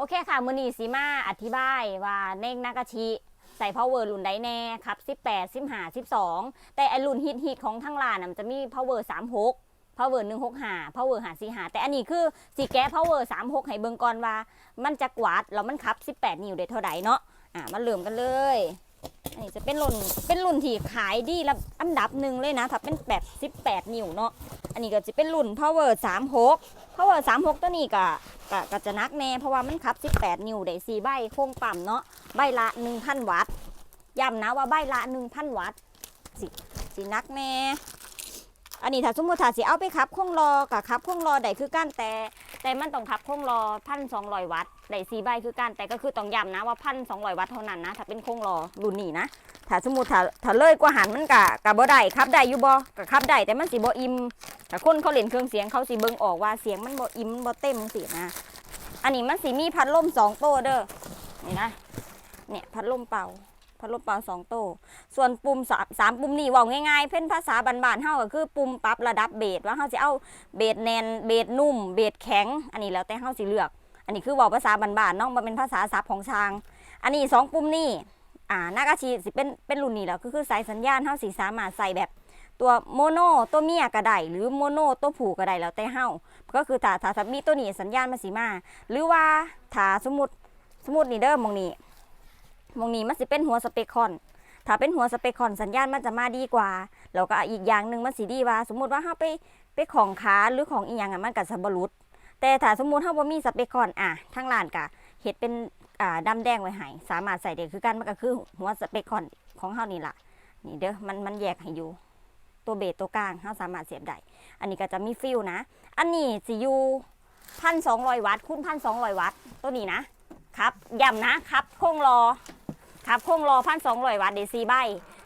โอเคค่ะมือนีสีมาอธิบายว่าเน่งนากาชิใส่ power รุ่นใดแน่ครับ18 15 12 แต่ไอรุ่นฮิตฮิตของทั้งร้านน่ะมันจะมี power 36 power 165 power 545แต่อันนี้คือสีแก้ power 36ให้เบิ่งก่อนว่า มันจะกวาดแล้วมันขับ 18 นิ้วได้เท่าใดเนาะอะมาเริ่มกันเลย อันนี้จะเป็นรุ่นเป็นรุ่นที่ขายดีระอันดับหนึ่งเลยนะถ้าเป็นแบบ18นิ้วเนาะอันนี้ก็จะเป็นรุ่น power 36 power 36 ตัวนี้ก็ก็ก็จะนักแน่เพราะว่ามันขับ 18 นิ้วได้4ใบโค้งปั๊มเนาะใบละ 1,000 วัตต์ย้ำนะว่าใบละ 1,000 วัตต์สิสินักแน่อันนี้ถ้าสมมติถ้าสิเอาไปขับโค้งรอกับขับโค้งรอได้คือกันแต่ แต่มันต้องขับโค้งรอพันสองร้อยวัตต์ได้สี่ใบคือกันแต่ก็คือต้องย้ำนะว่าพันสองร้อยวัตต์เท่านั้นนะถ้าเป็นโค้งรอรุ่นนี้นะถ้าสมมติถ้าถ้าเลยกว่าหันมันกะกะบ่ได้ขับได้อยู่บ่กะขับได้แต่มันสิบ่อิ่มถ้าคนเขาเล่นเครื่องเสียงเขาสิเบิ่งออกว่าเสียงมันบ่อิ่มบ่เต็มสินะ อันนี้มันสิมีพัดลมสองโต้เด้อนี่นะเนี่ยพัดลมเป่า พัดลมเป่าสองโต ส่วนปุ่มสามสามปุ่มนี่ว่าง่ายๆ เพ่นภาษาบานๆเฮาก็คือปุ่มปรับระดับเบสว่าเฮาสิเอาเบสแนนเบสนุ่ม เบสแข็ง อันนี้แล้วแต่เฮาสิเลือก อันนี้คือว่าภาษาบานๆเนาะบ่เป็นภาษาศัพท์ของช้าง อันนี้สองปุ่มนี่อ่านากาชีสิเป็นเป็นรุ่นนี้แล้วก็คือสายสัญญาณเฮาสิสามารถใส่แบบตัวโมโนตัวเมียก็ไดหรือโมโนตัวผู้ก็ไดแล้วแต่เฮาก็คือถ้าถ้ามีตัวนี้สัญญาณมันสิมา หรือว่าถ้าสมมุติสมมุตินี่เด้อมองนี้ มองนี้มันสิเป็นหัวสเปคคอน ถ้าเป็นหัวสเปคคอนสัญญาณมันจะมาดีกว่า แล้วก็อีกอย่างหนึ่งมันสิดีว่า สมมุติว่าเฮาไปไปของขาหรือของอีหยังอะมันก็จะบ่หลุดแต่ถ้าสมมุติเฮาบ่มีสเปคคอนอะทางร้านก็เฮ็ดเป็นอ่าดำแดงไว้ให้สามารถใส่ได้คือกันมันก็คือหัวสเปคคอนของเฮานี่ล่ะ นี่เด้อมันมันแยกให้อยู่ตัวเบสตัวกลางเฮาสามารถเสียบได้ อันนี้ก็จะมีฟิลนะ อันนี้สิอยู่พันสองร้อยวัตต์คูณพันสองร้อยวัตต์ตัวนี้นะครับย้ำนะครับโค้งรอ ครับโค้งรอพันสองร้อยวัตต์ได้สี่ใบ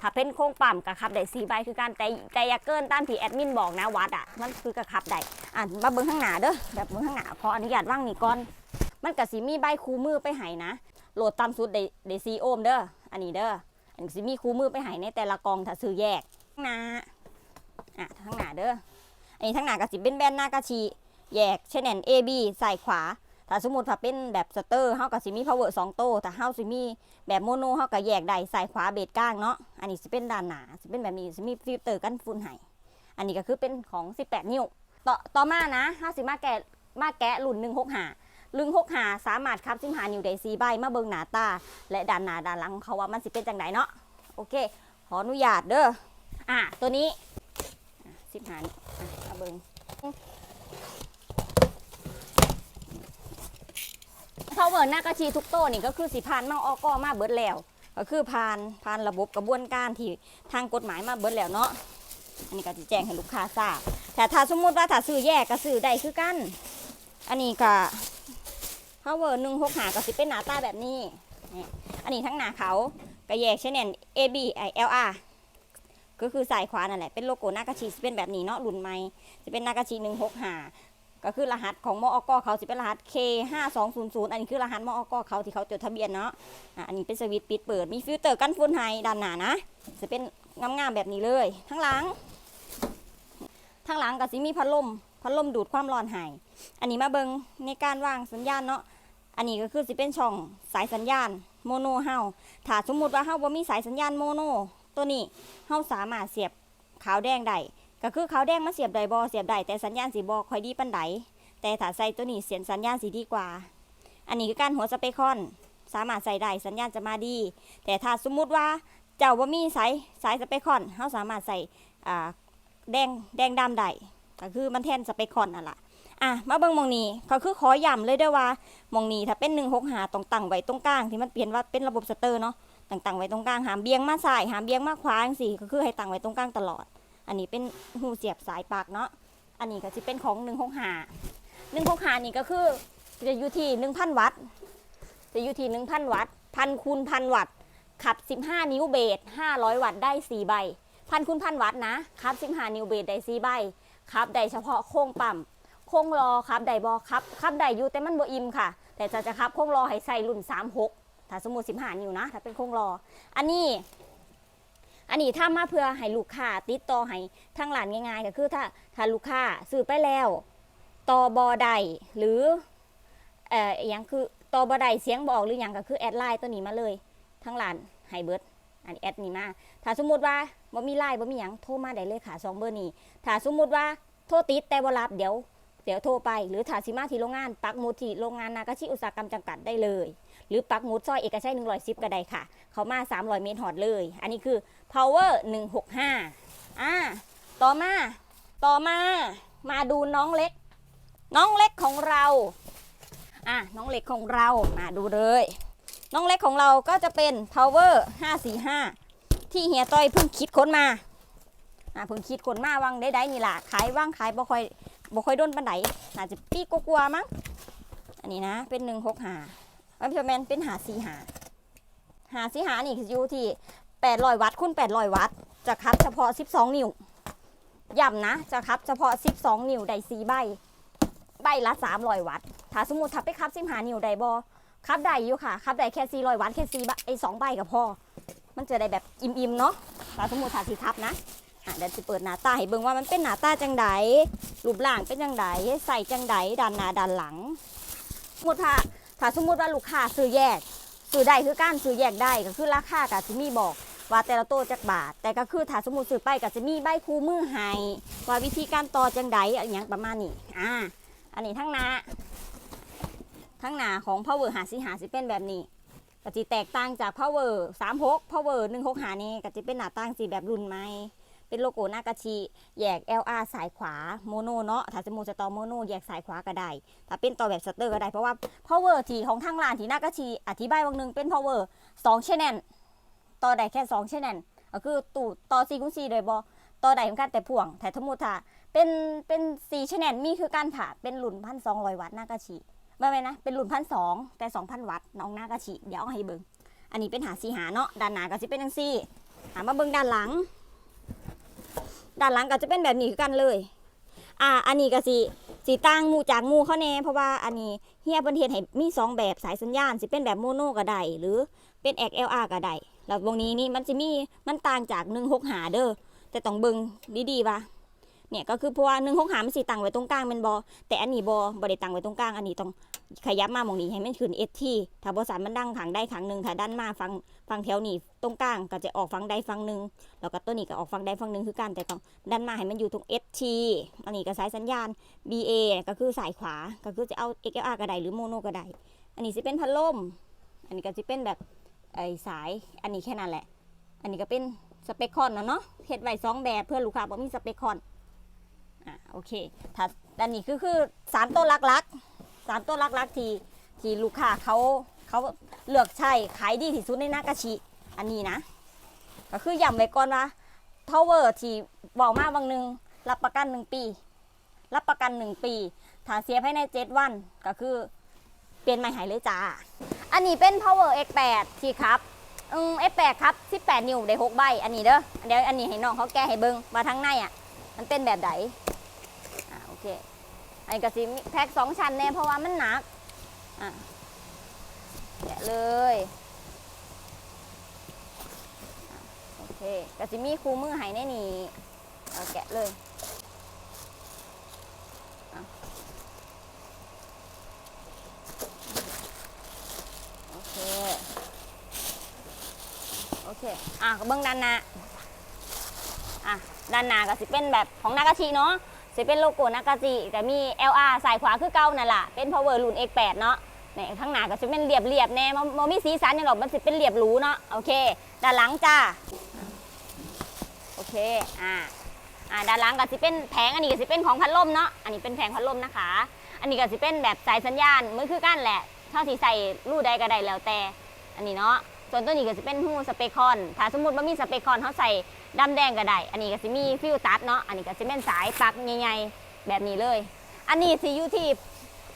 ถ้าเป็นโค้งปั๊มก็ขับได้สี่ใบคือการแต่แต่อย่าเกินตามที่แอดมินบอกนะวัตต์อะมันคือกระขับได้อะมาเบิ่งข้างหน้าเด้อแบบเบิ่งข้างหน้าขออนุญาตว่างนี่ก่อน มันก็สิมีใบคูมือไปให้นะโหลดตามสุดได้ได้ซีโอห์มเด้ออันนี้เด้ออันนี้สิมีคูมือไปให้ในแต่ละกองถ้าซื้อแยกข้างหน้าอะข้างหน้าเด้ออันนี้ทั้งหน้าก็สิเป็นแบนหน้ากระชีแยกเช่นแอน A B ใส่ขวา ถ้าสมมติถ้าเป็นแบบสเตอร์เฮาก็สิมี power 2โต้ถ้าเฮาสิมีแบบโมโนเฮาก็แยกได้ใส่ขวาเบสกลางเนาะอันนี้สิเป็นด้านหนาสิเป็นแบบนี้สิมีฟิลเตอร์กันฝุ่นให้อันนี้ก็คือเป็นของ 18 นิ้ว ต่อต่อมานะเฮาสิมาแกะมาแกะรุ่น165ลึงหกหาสามารถขับสิมหานิวได้สีใบมาเบิงหนาตา และด้านหนาด้านหลังเขาว่ามันสิเป็นจังไดเนาะโอเค ขออนุญาตเด้ออะตัวนี้สิบหานี่อะมาเบิง เขาเบิร์หน้ากระชีทุกโต้นี่ก็คือสิพานมาออกก็มาเบิดแล้ว ก็คือผ่านผ่านระบบกระบวนการที่ทางกฎหมายมาเบิดแล้วเนาะอันนี้ก็จะแจ้งให้ลูกค้าทราบแต่ถ้าสมมติว่าถ้าซื้อแยกก็ซื้อได้คือกัน อันนี้ก็ power หนึ่งหกหาก็สิเป็นหน้าตาแบบนี้อันนี้ทั้งหน้าเขาก็แยกเช่นน A B I L R ก็คือสายขวานั่นแหละเป็นโลโก้หน้ากระชีสิเป็นแบบนี้เนาะรุ่นใหม่จะเป็นหน้ากระชีหนึ่งหกหา ก็คือรหัสของมอกเขาจะเป็นรหัส K 5 2 0 0 อันนี้คือรหัสมอกเขาที่เขาจดทะเบียนเนาะอันนี้เป็นสวิตช์ปิดเปิดมีฟิลเตอร์กันฝุ่นให้ด้านหน้านะจะเป็นงามๆแบบนี้เลยทั้งหลังทั้งหลังก็สิมีพัดลมพัดลมดูดความร้อนให้อันนี้มาเบิงในการวางสัญญาณเนาะอันนี้ก็คือสิเป็นช่องสายสัญญาณโมโนเฮาถ้าสมมุติว่าเฮาบ่มีสายสัญญาณโมโนตัวนี้เฮาสามารถเสียบขาวแดงได้ ก็คือขาวแดงมาเสียบไดบ่เสียบได้แต่สัญญาณสีบ่ค่อยดีปานใดแต่ถ้าใส่ตัวนี้เสียงสัญญาณสีดีกว่า อันนี้คือการหัวสเปคอน สามารถใส่ได้สัญญาณจะมาดี แต่ถ้าสมมุติว่าเจ้าบ่ามีสายสายสเปคอนเฮาสามารถใส่แดงแดงดำได้ก็คือมันแทนสเปคคอนนั่นแหละอะมาเบิ่งมองนี้ก็คือขอย้ำเลยเด้อว่ามองนี้ถ้าเป็นหนึ่งหกหาต้องตั้งไว้ตรงกลางที่มันเปลี่ยนว่าเป็นระบบสเตอร์เนาะตั้งตั้งไว้ตรงกลางหามเบียงมาซ้ายหามเบียงมาขวาจังซี่ก็คือให้ตั้งไว้ตรงกลางตลอด อันนี้เป็นหูเสียบสายปลั๊กเนาะ อันนี้ก็จะเป็นของหนึ่งหกหาหนึ่งหกหานี่ก็คือจะอยู่ที่หนึ่งพันวัตต์ จะอยู่ที่หนึ่งพันวัตต์พันคูณพันวัตต์ ขับ15นิ้วเบส500วัตต์ได้4ใบ พันคูณพันวัตต์นะ ขับ15นิ้วเบสได้4ใบครับได้เฉพาะโค้งปั๊ม โค้งรอครับได้บอครับครับได้อยู่แต่มันบ่อิ่มค่ะ แต่จะจะครับโค้งรอให้ใส่รุ่น36ถ้าสมมุติ15นิ้วนะ ถ้าเป็นโค้งรอ อันนี้ อันนี้ถ้ามาเพื่อให้ลูกค้าติดต่อให้ทางร้านง่ายๆก็คือถ้าถ้าลูกค้าซื้อไปแล้วต่อบอใดหรือเอ่ออหยังคือต่อบ่ได้เสียงบอกหรือหยังก็คือแอดไลน์ตัวนี้มาเลยทั้งร้านไฮเบิร์ดอันแอดนี้มาถ้าสมมุติว่าบ่มีไลน์บ่มีหยังโทรมาได้เลยค่ะสองเบอร์นี้ถ้าสมมุติว่าโทรติดแต่บ่รับเดี๋ยว เดี๋ยวโทรไปหรือถาสิมาที่โรงงานปักหมุดที่โรงงานนากาชิอุตสาหกรรมจำกัดได้เลย หรือปักหมุดซอยเอกชัย110ก็ได้ค่ะ เขามา 300 เมตรหอดเลย อันนี้คือ power 165อ่าต่อมาต่อมามาดูน้องเล็ก น้องเล็กของเราอะน้องเล็กของเรามาดูเลย น้องเล็กของเราก็จะเป็น power 545 ที่เฮียต้อยเพิ่งคิดค้นมาอะเพิ่งคิดค้นมาวังได้ๆนี่ล่ะขายว่างขายบ่ค่อย บ่ค่อยด้นปันไดน่าจะปีกกลัวมั้ง อันนี้นะ เป็น165ไม่ใช่แมนเป็นหาสีหา หาสีหานี่คืออยู่ที่800วัตต์คูณ800วัตต์ จะคับเฉพาะ12นิ้วย้ำนะ จะคับเฉพาะ12นิ้วได้4ใบ ใบละ300วัตต์ ถ้าสมมุติถ้าไปคับ15นิ้วได้บ่คับได้อยู่ค่ะ คับได้แค่400วัตต์แค่4ใบไอ้2ใบก็พอมันจะได้แบบอิ่มๆเนาะถ้าสมมุติถ้าสิคับนะ อะเดี๋ยวจะเปิดหน้าตาให้เบิ่งว่ามันเป็นหน้าตาจังไดรูปร่างเป็นจังไดใส่จังไดด้านหน้าด้านหลังสมมติถ้าถ้าสมมติว่าลูกค้าซื้อแยกซื้อได้คือการซื้อแยกได้ก็คือราคาก็จะมีบอกว่าแต่ละโตจักบาท แต่ก็คือถ้าสมมติซื้อไปก็จะมีใบคู่มือให้ว่าวิธีการต่อจังไดอะไรอย่างประมาณนี้อ่าอันนี้ทั้งหน้าทั้งหน้าของ power หาสิหาสิเป็นแบบนี้ก็จะแตกต่างจาก power 36 power 165นี่ก็จะเป็นหน้าต่างสีแบบรุ่นใหม่ เป็นโลโก้หน้ากะชิแยก LR สายขวาโมโนเนาะถ้าสมมุติจะต่อโมโนแยกสายขวาก็ได้ถ้าเป็นต่อแบบสเตอร์ก็ได้เพราะว่า power ที่ของทางร้านที่หน้ากะชีอธิบายวันหนึ่งเป็น power 2 channel ต่อได้แค่2 channel ก็คือตู่ต่อ4คูณ4โดยบอต่อได้เหมือนกันแต่พ่วงแต่สมมุติถ้าเป็นเป็น4 channel มีคือการผ่าเป็นหลุนพันสองร้อยวัตต์หน้ากะชีไม่ไม่นะเป็นหลุนพันสองแต่2,000วัตต์น้องหน้ากะชีเดี๋ยวเอาให้เบิ่งอันนี้เป็นหาสีหาเนาะด้านหน้าก็จะเป็นจังซี่หามาเบิ่งด้านหลัง ด้านหลังก็จะเป็นแบบนี้คือกันเลย อ่า อันนี้ก็สิสีต่างมูจากมูเขาแน่เพราะว่าอันนี้เฮียเพิ่นเฮ็ดให้มีสองแบบสายสัญญาณสิเป็นแบบโมโนก็ได้หรือเป็น XLR ก็ได้แล้ววงนี้นี่มันสิมีมันต่างจาก165เด้อแต่ต้องเบิงดีๆว่าเนี่ยก็คือเพราะว่า165มันสิตั้งไว้ตรงกลางแม่นบ่แต่อันนี้บ่บ่ได้ตั้งไว้ตรงกลางอันนี้ต้อง ขยับมาหมองนี้ให้มันขึ้น ST ถ้าบ่สานมันดังขังได้ขังหนึ่งถ้าด้านมาฟังฟังแถวนี้ตรงกลางก็จะออกฟังใดฟังหนึ่งแล้วก็ตัวนี้ก็ออกฟังใดฟังหนึ่งคือกันแต่ต้องดันมาให้มันอยู่ตรง ST อันนี้ก็สายสัญญาณ BA ก็คือสายขวาก็คือจะเอา XLR ก็ได้หรือโมโนก็ได้อันนี้จะเป็นพัดลมอันนี้ก็จะเป็นแบบไอ้สายอันนี้แค่นั้นแหละ อันนี้ก็เป็นสเปคคอนเนาะเฮ็ดไว้สองแบบเพื่อลูกค้าบ่มีสเปคคอนอะโอเคถ้าอันนี้คือคือสามตัวหลักๆ สามตัวหลักๆที่ที่ลูกค้าเขาเขาเลือกใช้ขายดีที่สุดในนากาชิอันนี้นะ ก็คือย้ำไว้ก่อนว่าทาวเวอร์ที่บอกมาบางหนึ่งรับประกันหนึ่งปี รับประกันหนึ่งปีถ้าเสียภายในเจ็ดวัน ก็คือเปลี่ยนใหม่หายเลยจ้า อันนี้เป็น power x8 ที่ครับอืม x8 ครับ 18 นิ้วได้6ใบ อันนี้เด้อเดี๋ยวอันนี้ให้น้องเขาแก้ให้เบิ่งว่าทั้งในอะ มันเป็นแบบไหนอ่าโอเค อันนี้ก็สิมีแพ็คสองชั้นแน่เพราะว่ามันหนักอะแกะเลยโอเคก็จะมีคู่มือให้ในนี้เอาแกะเลยอโอเคโอเคอะเบื้องด้านหน้าอะด้านหน้าก็สิเป็นแบบของนากาชิเนาะ สิเป็นโลโก้นากาจิแต่มี LR สายขวาคือเก่านั่นแหละเป็น power รุ่น X8 เนาะเนี่ข้างหน้าก็จะเป็นเรียบเรียบๆแน่มันมันมีสีสันอย่างหรอกมันสิเป็นเรียบหรูเนาะโอเคด้านหลังจ้าโอเคอ่าอ่าด้านหลังก็สิเป็นแผงอันนี้ก็สิเป็นของพัดลมเนาะอันนี้เป็นแผงพัดลมนะคะ อันนี้ก็สิเป็นแบบสายสัญญาณมือคือกันแหละเท่าที่ใส่รูใดก็ได้แล้วแต่ อันนี้เนาะส่วนตัวนี้ก็จะเป็นหูสเปคอน ถ้าสมมติว่ามีสเปคอนเขาใส่ ดำแดงก็ได้ อันนี้ก็จะมีฟิวตัดเนาะ อันนี้ก็จะเป็นสายปลั๊กใหญ่ๆแบบนี้เลย อันนี้สิอยู่ที่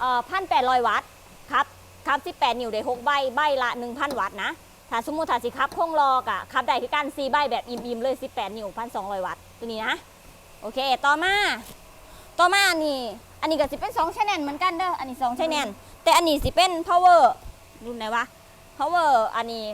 เอ่อพันแปดร้อยวัตต์ครับครับสิบแปดนิ้วได้หกใบใบละหนึ่งพันวัตต์นะ ถ้าสมมติถ้าสิครับโค้งลอกอะครับได้คือการซีใบแบบอิ่มๆเลย18นิ้ว1,200วัตต์ตัวนี้นะ โอเค ต่อมา ต่อมาอันนี้ อันนี้ก็สิเป็น2 channel เหมือนกันเด้อ อันนี้2 channel แต่อันนี้สิเป็น power รุ่นไหนวะ power อันนี้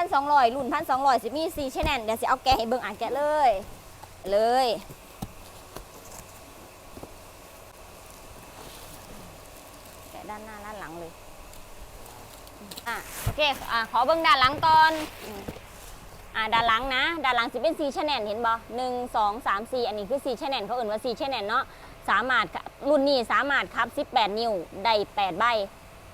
1,200รุ่น1,200สิมี4 channel เดี๋ยวสิเอาแกะให้เบิ่งอ่านแกะเลย เลย แกะด้านหน้าด้านหลังเลย อะโอเคอะขอเบิ่งด้านหลังก่อนอะด้านหลังนะด้านหลังสิเป็น4 channel เห็นบ่หนึ่งสองสามสี่อันนี้คือ4 channel เขาเอ่นว่า4 channel เนาะสามารถรุ่นนี้สามารถขับ 18 นิ้วได้8ใบ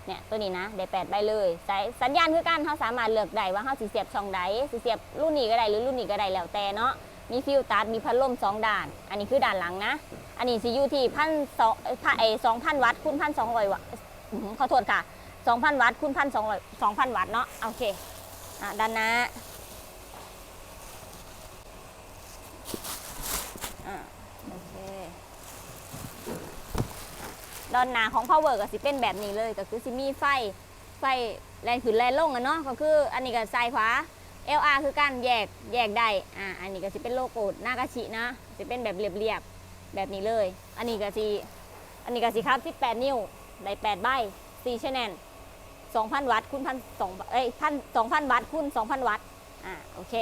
เนี่ยตัวนี้นะได้8ใบเลยสายสัญญาณคือการเขาสามารถเลือกได้ว่าเขาสิเสียบช่องใดสิเสียบรุ่นนี้ก็ได้หรือรุ่นนี้ก็ได้แล้วแต่เนาะมีฟิลตัดมีพัดลมสองด่าน อันนี้คือด่านหลังนะ อันนี้ซีอยู่ที่พันสองพันไอสองพันวัตต์คูณพันสองร้อยวัตต์ขอโทษค่ะ2,000วัตต์คูณพันสองร้อยสองพันวัตต์เนาะโอเคอะด้านหน้าอะโอเค ด้านหนาของ power ก็สิเป็นแบบนี้เลย ก็คือสิมีไฟไฟแรงขึ้นแรงลงอะเนาะก็คืออันนี้ก็ซ้ายขวา LR คือการแยกแยกได้อ่าอันนี้ก็สิเป็นโลโก้หน้ากระชินะสิเป็นแบบเรียบๆแบบนี้เลย อันนี้ก็สิอันนี้ก็สิครับ18 นิ้วได้8ใบ4 channel 2,000 วัตต์คูณพันสองเอ้ยพันสองพันวัตต์คูณ2,000 วัตต์อ่าโอเค